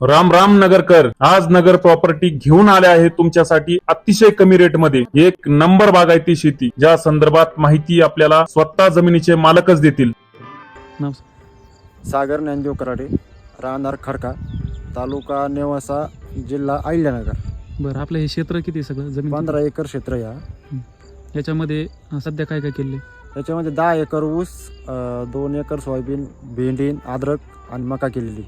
राम राम नगरकर आज नगर प्रॉपर्टी घेऊन आले आहे तुमच्यासाठी अतिशय कमी रेटमध्ये. एक नंबर बागायती शेती ज्या संदर्भात माहिती आपल्याला स्वतः जमिनीचे मालकच देतील. सागर ज्ञानदेव कराडे राहणार खडका तालुका नेवासा जिल्हा अहिल्यानगर. बरं आपलं हे क्षेत्र किती आहे सगळं? जमीन पंधरा एकर क्षेत्र या. किती? याच्यामध्ये अं, सध्या काय काय केले याच्यामध्ये दहा एकर ऊस अं, दोन एकर सोयाबीन भेंडी अद्रक आणि मका केलेली.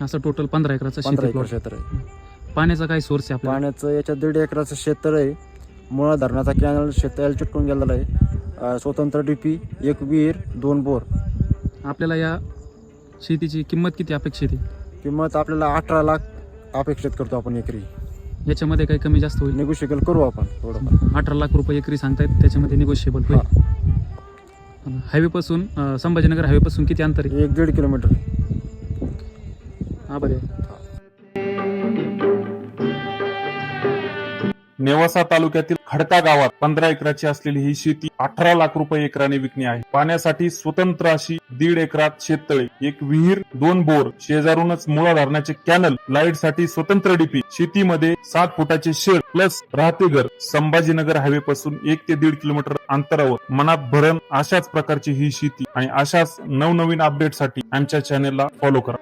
असं टोटल पंधरा एकराचं पंधरा शेती एकर plot. क्षेत्र आहे. पाण्याचा काय सोर्स आहे आपल्याला? पाण्याचं याच्यात दीड एकराचं क्षेत्र आहे. मुळा धरणाचा कॅनल शेताला चिटकून गेलेला आहे. अं, स्वतंत्र डीपी एक विहीर दोन बोर. आपल्याला या शेतीची किंमत किती अपेक्षित आहे? किंमत आपल्याला अठरा लाख अपेक्षित करतो आपण एकरी. याच्यामध्ये काही कमी जास्त होईल? निगोशिएबल करू आपण थोडं अठरा लाख रुपये एकरी सांगतायत त्याच्यामध्ये निगोशिएबल होईल. हायवे पासून अं, संभाजीनगर हायवे पासून किती अंतर आहे? एक दीड किलोमीटर. हा नेवासा तालुक्यातील खडका गावात पंधरा एकराची असलेली ही शेती अठरा लाख रुपये एकराने विकणे आहे. पाण्यासाठी स्वतंत्र अशी दीड एकरात शेततळे एक विहीर दोन बोर शेजारूनच मुळा धरणाचे कॅनल लाइटसाठी स्वतंत्र डीपी शेतीमध्ये सात फुटाचे शेड प्लस राहते घर संभाजीनगर हायवे पासून एक ते दीड किलोमीटर अंतरावर मनात भरण अशाच प्रकारची ही शेती आणि अशाच नवनवीन अपडेटसाठी आमच्या चॅनेलला फॉलो करा.